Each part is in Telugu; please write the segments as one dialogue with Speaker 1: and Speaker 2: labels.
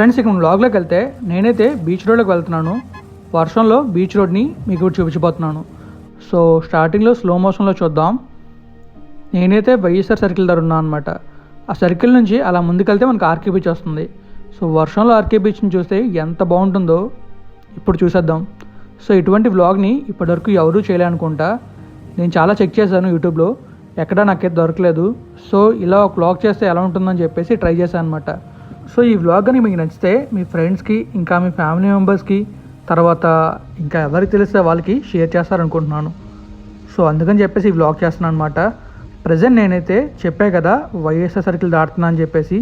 Speaker 1: ఫ్రెండ్స్ ఇక్కడ వ్లాగ్లోకి వెళ్తే నేనైతే బీచ్ రోడ్లోకి వెళ్తున్నాను. వర్షంలో బీచ్ రోడ్ని మీకు చూపించబోతున్నాను. సో స్టార్టింగ్లో స్లో మోషన్లో చూద్దాం. నేనైతే వైఎస్ఆర్ సర్కిల్ దగ్గర ఉన్నాను అనమాట ఆ సర్కిల్ నుంచి అలా ముందుకెళ్తే మనకు ఆర్కే బీచ్ వస్తుంది. సో వర్షంలో ఆర్కే బీచ్ని చూస్తే ఎంత బాగుంటుందో ఇప్పుడు చూసేద్దాం. సో ఇటువంటి వ్లాగ్ని ఇప్పటివరకు ఎవరూ చేయలేనుకుంటా నేను చాలా చెక్ చేశాను యూట్యూబ్లో ఎక్కడా నాకైతే దొరకలేదు. సో ఇలా ఒక వ్లాగ్ చేస్తే ఎలా ఉంటుందని చెప్పేసి ట్రై చేశాను అనమాట సో ఈ వ్లాగ్ అని మీకు నచ్చితే మీ ఫ్రెండ్స్కి ఇంకా మీ ఫ్యామిలీ మెంబర్స్కి తర్వాత ఇంకా ఎవరికి తెలిస్తే వాళ్ళకి షేర్ చేస్తారనుకుంటున్నాను. సో అందుకని చెప్పేసి ఈ వ్లాగ్ చేస్తున్నాను అనమాట ప్రజెంట్ నేనైతే చెప్పే కదా వైఎస్ఆర్ సర్కిల్ దాటుతున్నా అని చెప్పేసి.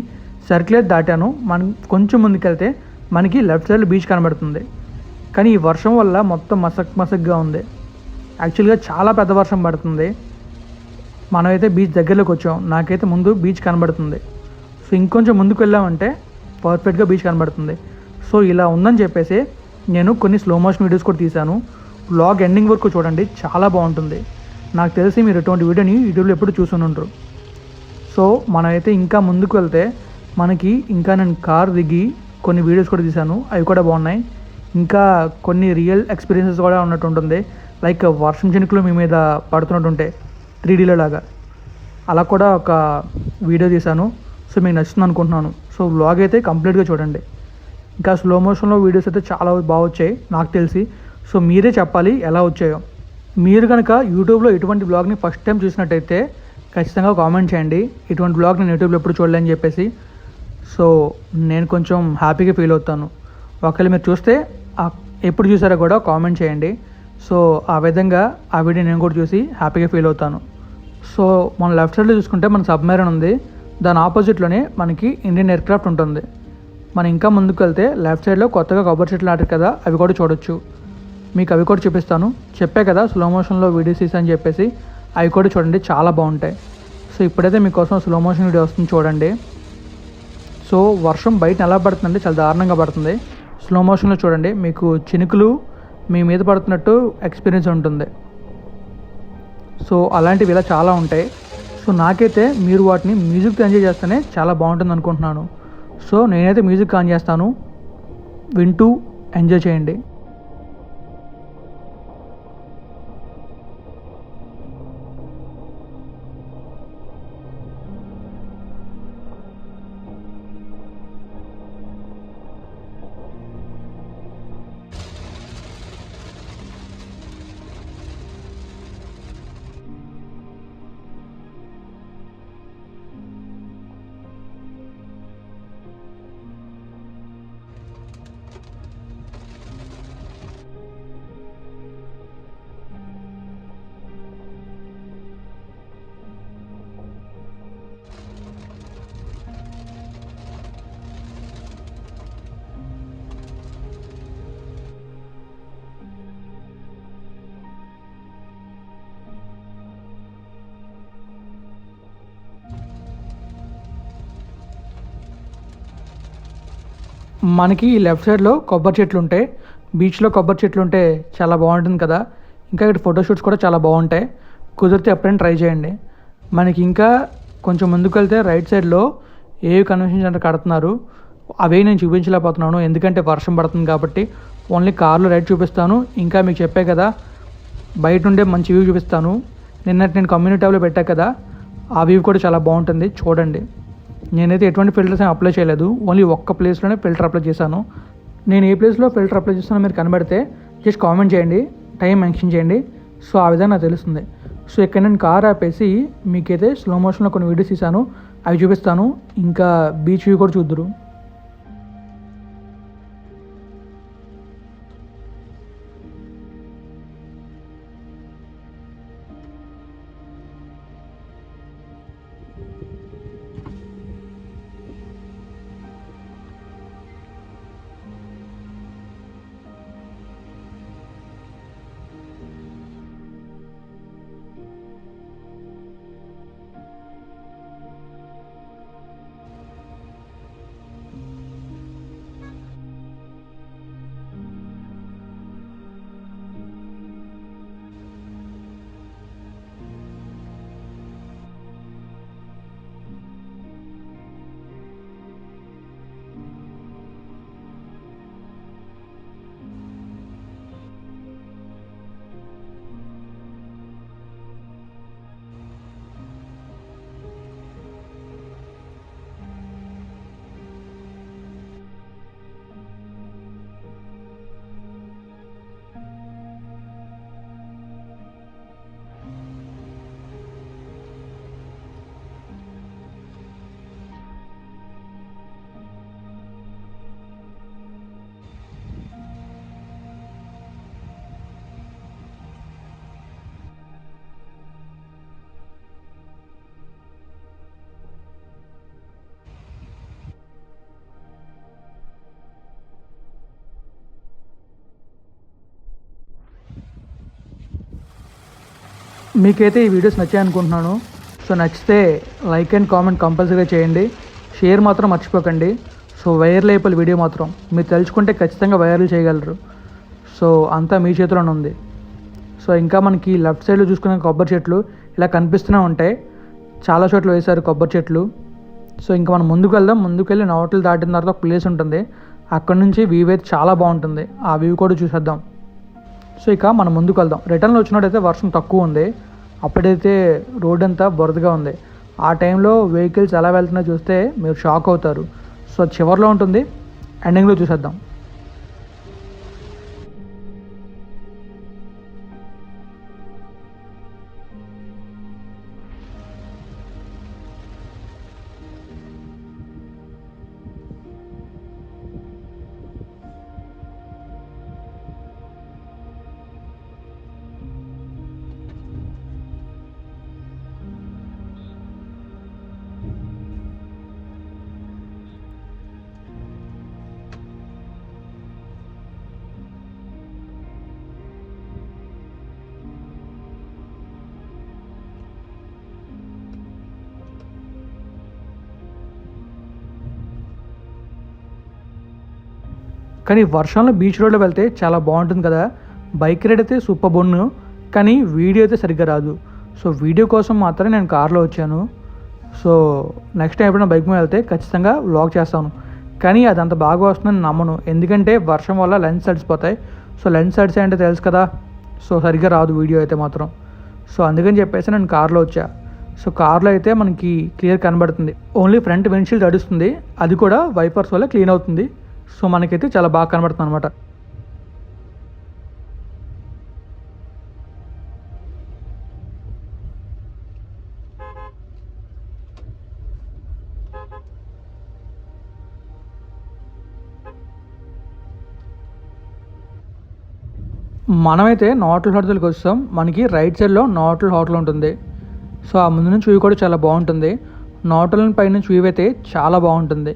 Speaker 1: సర్కిల్ అయితే దాటాను మనం కొంచెం ముందుకెళ్తే మనకి లెఫ్ట్ సైడ్ బీచ్ కనబడుతుంది. కానీ ఈ వర్షం వల్ల మొత్తం మసక్ మసక్గా ఉంది. యాక్చువల్గా చాలా పెద్ద వర్షం పడుతుంది. మనమైతే బీచ్ దగ్గరలోకి వచ్చాం. నాకైతే ముందు బీచ్ కనబడుతుంది. సో ఇంకొంచెం ముందుకు వెళ్ళామంటే పర్ఫెక్ట్గా బీచ్ కనబడుతుంది. సో ఇలా ఉందని చెప్పేసి నేను కొన్ని స్లో మోషన్ వీడియోస్ కూడా తీశాను. లాగ్ ఎండింగ్ వరకు చూడండి చాలా బాగుంటుంది. నాకు తెలిసి మీరు ఇటువంటి వీడియోని యూట్యూబ్లో ఎప్పుడు చూసుని ఉంటారు సో మనమైతే ఇంకా ముందుకు వెళ్తే మనకి ఇంకా నేను కార్ దిగి కొన్ని వీడియోస్ కూడా తీశాను. అవి కూడా బాగున్నాయి. ఇంకా కొన్ని రియల్ ఎక్స్పీరియన్సెస్ కూడా ఉన్నట్టు ఉంటుంది. లైక్ వర్షం చినుకులు మీ మీద పడుతున్నట్టుంటే త్రీడీలో త్రీ డీలో లాగా. అలా కూడా ఒక వీడియో తీశాను. సో మీకు నచ్చింది అనుకుంటున్నాను. సో వ్లాగ్ అయితే కంప్లీట్గా చూడండి. ఇంకా స్లో మోషన్లో వీడియోస్ అయితే చాలా బాగా వచ్చాయి నాకు తెలిసి. సో మీరే చెప్పాలి ఎలా వచ్చాయో. మీరు కనుక యూట్యూబ్లో ఇటువంటి బ్లాగ్ని ఫస్ట్ టైం చూసినట్టయితే ఖచ్చితంగా కామెంట్ చేయండి. ఇటువంటి బ్లాగ్ నేను యూట్యూబ్లో ఎప్పుడు చూడలేని చెప్పేసి. సో నేను కొంచెం హ్యాపీగా ఫీల్ అవుతాను. ఒకవేళ మీరు చూస్తే ఎప్పుడు చూసారో కూడా కామెంట్ చేయండి. సో ఆ విధంగా ఆ వీడియో నేను కూడా చూసి హ్యాపీగా ఫీల్ అవుతాను. సో మన లెఫ్ట్ సైడ్లో చూసుకుంటే మన సబ్మెరైన్ ఉంది. దాని ఆపోజిట్లోనే మనకి ఇండియన్ ఎయిర్క్రాఫ్ట్ ఉంటుంది. మనం ఇంకా ముందుకు వెళ్తే లెఫ్ట్ సైడ్లో కొత్తగా కొబ్బరి చెట్లు నాటారు కదా అవి కూడా చూడొచ్చు. మీకు అవి కూడా చూపిస్తాను. చెప్పే కదా స్లో మోషన్లో వీడియోస్ అని చెప్పేసి అవి కూడా చూడండి చాలా బాగుంటాయి. సో ఇప్పుడైతే మీకోసం స్లో మోషన్ వీడియో వస్తుంది చూడండి. సో వర్షం బయట ఎలా పడుతుందంటే చాలా దారుణంగా పడుతుంది. స్లో మోషన్లో చూడండి మీకు చినుకులు మీ మీద పడుతున్నట్టు ఎక్స్పీరియన్స్ ఉంటుంది. సో అలాంటివి ఇలా చాలా ఉంటాయి. సో నాకైతే మీరు వాటిని మ్యూజిక్తో ఎంజాయ్ చేస్తేనే చాలా బాగుంటుంది అనుకుంటున్నాను. సో నేనైతే మ్యూజిక్ ఆన్ చేస్తాను. వింటూ ఎంజాయ్ చేయండి. మనకి ఈ లెఫ్ట్ సైడ్లో కొబ్బరి చెట్లు ఉంటాయి బీచ్లో కొబ్బరి చెట్లు ఉంటే చాలా బాగుంటుంది కదా. ఇంకా ఇక్కడ ఫోటోషూట్స్ కూడా చాలా బాగుంటాయి. కుదిరితే ఎప్పుడైనా ట్రై చేయండి. మనకి ఇంకా కొంచెం ముందుకు వెళ్తే రైట్ సైడ్లో ఏ కన్వెన్షన్ సెంటర్ కడుతున్నారు అవే నేను చూపించలేకపోతున్నాను. ఎందుకంటే వర్షం పడుతుంది కాబట్టి ఓన్లీ కార్లో రైట్ చూపిస్తాను. ఇంకా మీకు చెప్పే కదా బయట ఉండే మంచి వ్యూ చూపిస్తాను. నిన్నటి నేను కమ్యూనిటీ ట్యాబ్లో పెట్టా కదా ఆ వ్యూ కూడా చాలా బాగుంటుంది. చూడండి. నేనైతే ఎటువంటి ఫిల్టర్స్ ఏం అప్లై చేయలేదు. ఓన్లీ ఒక్క ప్లేస్లోనే ఫిల్టర్ అప్లై చేశాను. నేను ఏ ప్లేస్లో ఫిల్టర్ అప్లై చేస్తానో మీరు కనబడితే జస్ట్ కామెంట్ చేయండి. టైం మెన్షన్ చేయండి. సో ఆ విధంగా నాకు తెలుస్తుంది. సో ఇక్కడ నేను కార్ ఆపేసి మీకైతే స్లో మోషన్లో కొన్ని వీడియోస్ తీసాను అవి చూపిస్తాను. ఇంకా బీచ్ వ్యూ కూడా చూద్దరు. మీకైతే ఈ వీడియోస్ నచ్చాయి అనుకుంటున్నాను. సో నచ్చితే లైక్ అండ్ కామెంట్ కంపల్సరీగా చేయండి. షేర్ మాత్రం మర్చిపోకండి. సో వైరల్ అయిపోయి వీడియో మాత్రం మీరు తెలుసుకుంటే ఖచ్చితంగా వైరల్ చేయగలరు. సో అంతా మీ చేతిలోనే ఉంది. సో ఇంకా మనకి లెఫ్ట్ సైడ్లో చూసుకునే కొబ్బరి చెట్లు ఇలా కనిపిస్తూనే ఉంటాయి. చాలా చోట్ల వేశారు కొబ్బరి చెట్లు. సో ఇంకా మనం ముందుకు వెళ్దాం. ముందుకు వెళ్ళి నోటలు దాటిన తర్వాత ఒక ప్లేస్ ఉంటుంది. అక్కడ నుంచి వ్యూ అయితే చాలా బాగుంటుంది. ఆ వ్యూ కూడా చూసేద్దాం. సో ఇక మనం ముందుకు వెళ్దాం. రిటర్న్లో వచ్చినట్టయితే వర్షం తక్కువ ఉంది. అప్పుడైతే రోడ్ అంతా బురదగా ఉంది. ఆ టైంలో వెహికల్స్ ఎలా వెళ్తున్నాయో చూస్తే మీరు షాక్ అవుతారు. సో చివరిలో ఉంటుంది. ఎండింగ్లో చూసేద్దాం. కానీ వర్షంలో బీచ్ రోడ్లో వెళ్తే చాలా బాగుంటుంది కదా. బైక్ రైడ్ అయితే సూపర్ బొన్ను కానీ వీడియో అయితే సరిగ్గా రాదు. సో వీడియో కోసం మాత్రమే నేను కార్లో వచ్చాను. సో నెక్స్ట్ టైం ఎప్పుడైనా బైక్ మీద వెళ్తే ఖచ్చితంగా వ్లాగ్ చేస్తాను. కానీ అది అంత బాగా వస్తుందని నమ్మను. ఎందుకంటే వర్షం వల్ల లెన్స్ తడిసిపోతాయి సో లెన్స్ తడిసాయి అంటే తెలుసు కదా. సో సరిగ్గా రాదు వీడియో అయితే మాత్రం. సో అందుకని చెప్పేసి నేను కార్లో వచ్చా. సో కార్లో అయితే మనకి క్లియర్ కనబడుతుంది. ఓన్లీ ఫ్రంట్ విండ్షీల్డ్ తడుస్తుంది. అది కూడా వైపర్స్ వల్ల క్లీన్ అవుతుంది. సో మనకైతే చాలా బాగా కనబడుతుంది అనమాట మనమైతే నోటల్ హోటల్కి వస్తాం. మనకి రైట్ సైడ్లో నోటల్ హోటల్ ఉంటుంది. సో ఆ ముందు నుంచి వ్యూ కూడా చాలా బాగుంటుంది. నోటల్ పైన వ్యూ అయితే చాలా బాగుంటుంది.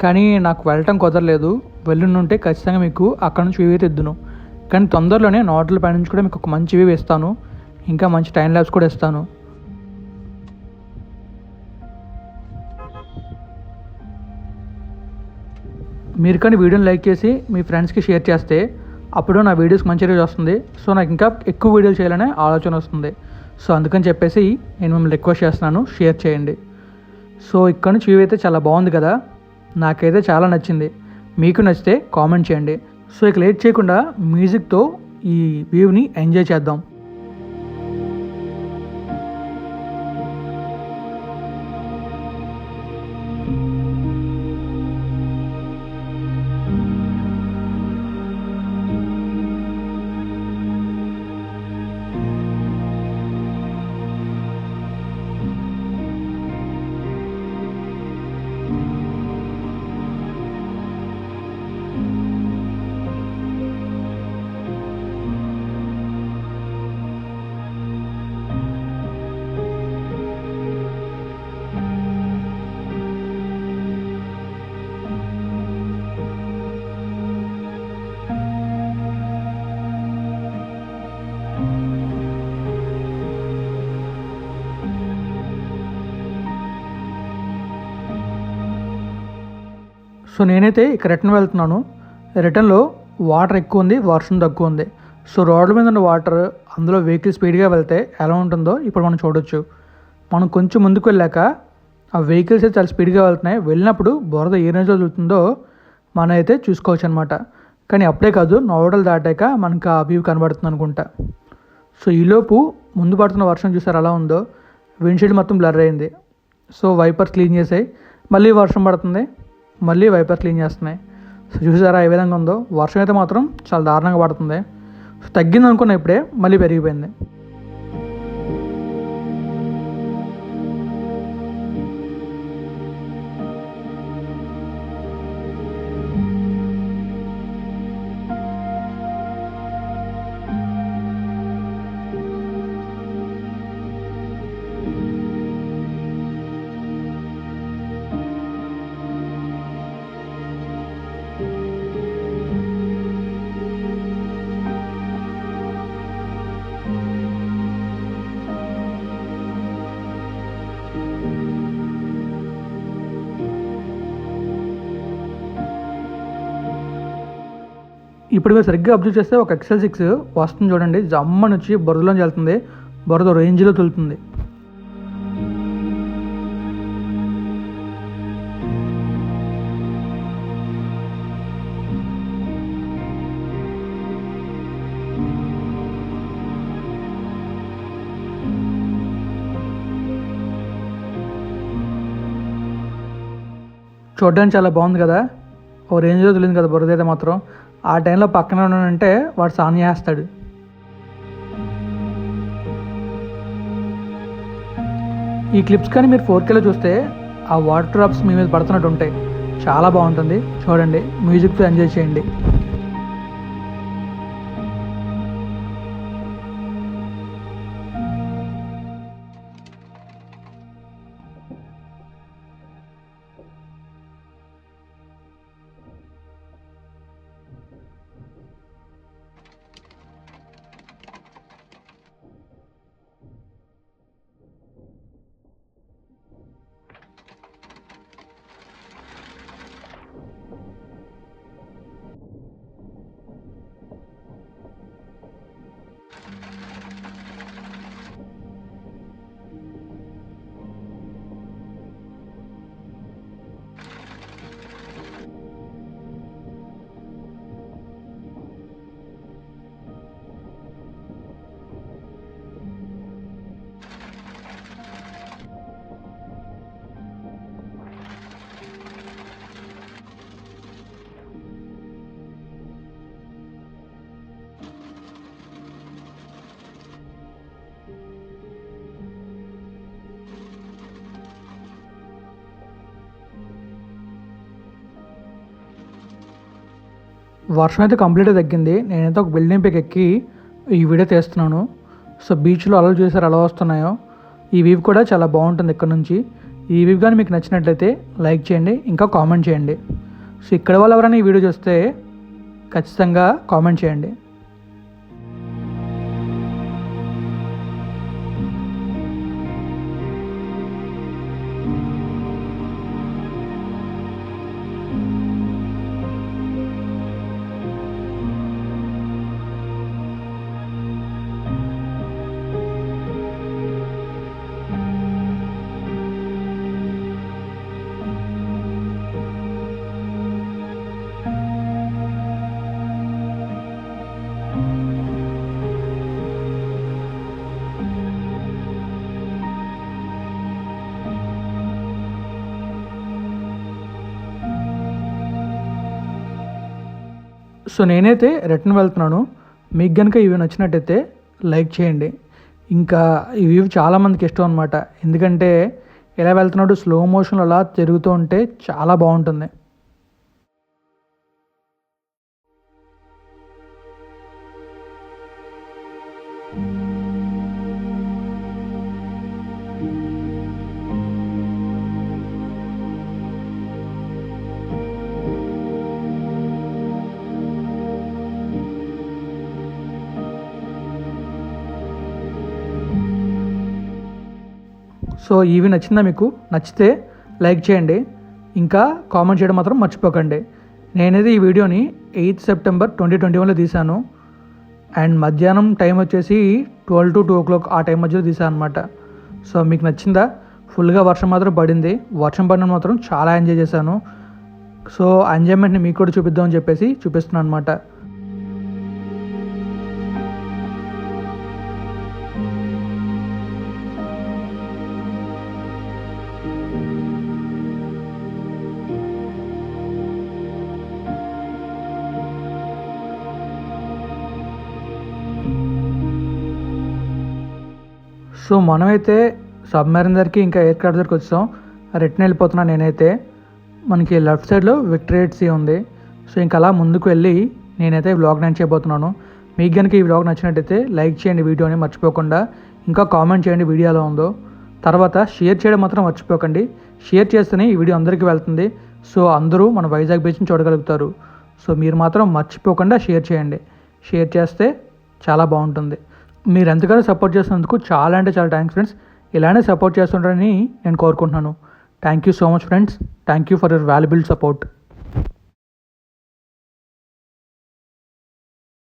Speaker 1: కానీ నాకు వెళ్ళటం కుదరలేదు. వెళ్ళుంటే ఖచ్చితంగా మీకు అక్కడ నుంచి వ్యూ తెద్దును కానీ తొందరలోనే నోట్ల పై నుంచి కూడా మీకు ఒక మంచి వ్యూ ఇస్తాను ఇంకా మంచి టైం ల్యాబ్స్ కూడా ఇస్తాను. మీరు కానీ వీడియోని లైక్ చేసి మీ ఫ్రెండ్స్కి షేర్ చేస్తే అప్పుడు నా వీడియోస్కి మంచి రీచ్ వస్తుంది. సో నాకు ఇంకా ఎక్కువ వీడియోలు చేయాలనే ఆలోచన వస్తుంది. సో అందుకని చెప్పేసి నేను మిమ్మల్ని రిక్వెస్ట్ చేస్తున్నాను. షేర్ చేయండి. సో ఇక్కడ నుంచి వ్యూ అయితే చాలా బాగుంది కదా. నాకైతే చాలా నచ్చింది. మీకు నచ్చితే కామెంట్ చేయండి. సో ఇక లేట్ చేయకుండా మ్యూజిక్తో ఈ వ్యూని ఎంజాయ్ చేద్దాం. సో నేనైతే ఇక రిటర్న్ వెళ్తున్నాను. రిటర్న్లో వాటర్ ఎక్కువ ఉంది వర్షం తక్కువ ఉంది. సో రోడ్ల మీద ఉన్న వాటర్ అందులో వెహికల్ స్పీడ్గా వెళ్తే ఎలా ఉంటుందో ఇప్పుడు మనం చూడొచ్చు. మనం కొంచెం ముందుకు వెళ్ళాక ఆ వెహికల్స్ అయితే చాలా స్పీడ్గా వెళ్తున్నాయి. వెళ్ళినప్పుడు బురద ఏ రేంజ్లో వెళ్తుందో మనం అయితే చూసుకోవచ్చు అనమాట కానీ అప్పుడే కాదు నోడలు దాటాక మనకు ఆ వ్యూ కనబడుతుంది అనుకుంటా. సో ఈలోపు ముందు పడుతున్న వర్షం చూసారు ఎలా ఉందో? విండ్షీల్డ్ మొత్తం బ్లర్ అయింది. సో వైపర్స్ క్లీన్ చేసాయి. మళ్ళీ వర్షం పడుతుంది. మళ్ళీ వైపర్ క్లీన్ చేస్తున్నాయి. సో చూసారా ఏ విధంగా ఉందో? వర్షం అయితే మాత్రం చాలా దారుణంగా పడుతుంది. సో తగ్గింది అనుకున్న ఇప్పుడే మళ్ళీ పెరిగిపోయింది. ఇప్పుడు మీరు సరిగ్గా అబ్జర్వ్ చేస్తే ఒక ఎక్సెల్ సిక్స్ వస్తుంది చూడండి. జమ్మని వచ్చి బురదలోంచి వెళ్తుంది. బురద రేంజ్లో తులుతుంది. చూడడానికి చాలా బాగుంది కదా. ఓ రేంజ్లో తెలియదు కదా బురద అయితే మాత్రం. ఆ టైంలో పక్కన ఉన్నానంటే వాడు సాన్ చేస్తాడు ఈ క్లిప్స్ కానీ మీరు ఫోర్ కేలో చూస్తే ఆ వాటర్ డ్రాప్స్ మీ మీద పడుతున్నట్టు ఉంటాయి. చాలా బాగుంటుంది. చూడండి. మ్యూజిక్తో ఎంజాయ్ చేయండి. వర్షం అయితే కంప్లీట్గా తగ్గింది. నేనైతే ఒక బిల్డింగ్ పైకి ఎక్కి ఈ వీడియో తీస్తున్నాను. సో బీచ్లో అలలు చూసారు అలా వస్తున్నాయో. ఈ వీవ్ కూడా చాలా బాగుంటుంది ఇక్కడ నుంచి. ఈ వీవ్ కానీ మీకు నచ్చినట్లయితే లైక్ చేయండి ఇంకా కామెంట్ చేయండి. సో ఇక్కడ వాళ్ళు ఎవరైనా ఈ వీడియో చూస్తే ఖచ్చితంగా కామెంట్ చేయండి. సో నేనైతే రిటర్న్ వెళ్తున్నాను. మీకు కనుక ఇవి నచ్చినట్టయితే లైక్ చేయండి. ఇంకా ఇవి చాలామందికి ఇష్టం అనమాట ఎందుకంటే ఎలా వెళ్తున్నాడు స్లో మోషన్లో అలా తిరుగుతూ ఉంటే చాలా బాగుంటుంది. సో ఇవి నచ్చిందా మీకు? నచ్చితే లైక్ చేయండి. ఇంకా కామెంట్ చేయడం మాత్రం మర్చిపోకండి. నేనైతే ఈ వీడియోని ఎయిత్ సెప్టెంబర్ ట్వంటీ ట్వంటీ వన్లో తీశాను. అండ్ మధ్యాహ్నం టైం వచ్చేసి twelve to two o'clock ఆ టైం మధ్యలో తీసాను అనమాట సో మీకు నచ్చిందా? ఫుల్గా వర్షం మాత్రం పడింది. వర్షం పడిన మాత్రం చాలా ఎంజాయ్ చేశాను. సో ఎంజాయ్మెంట్ని మీకు కూడా చూపిద్దామని చెప్పేసి చూపిస్తున్నాను అనమాట సో మనమైతే సబ్మెరీన్ దగ్గరికి ఇంకా ఎయిర్ క్రాఫ్ట్ దగ్గరికి వచ్చాం. రిటర్న్ వెళ్ళిపోతున్నాను నేనైతే. మనకి లెఫ్ట్ సైడ్లో విక్టరేట్ సీ ఉంది. సో ఇంకా అలా ముందుకు వెళ్ళి నేనైతే వ్లాగ్ నేను చేయబోతున్నాను. మీకు కనుక ఈ వ్లాగ్ నచ్చినట్టయితే లైక్ చేయండి వీడియోని మర్చిపోకుండా. ఇంకా కామెంట్ చేయండి వీడియో ఎలా ఉందో. తర్వాత షేర్ చేయడం మాత్రం మర్చిపోకండి. షేర్ చేస్తేనే ఈ వీడియో అందరికీ వెళ్తుంది. సో అందరూ మన వైజాగ్ బీచ్ని చూడగలుగుతారు. సో మీరు మాత్రం మర్చిపోకుండా షేర్ చేయండి. షేర్ చేస్తే చాలా బాగుంటుంది. మీరు ఎంతగానో సపోర్ట్ చేసినందుకు చాలా అంటే చాలా థ్యాంక్స్ ఫ్రెండ్స్ ఇలానే సపోర్ట్ చేస్తుంటారని నేను కోరుకుంటున్నాను. Thank you so much friends thank you for your valuable support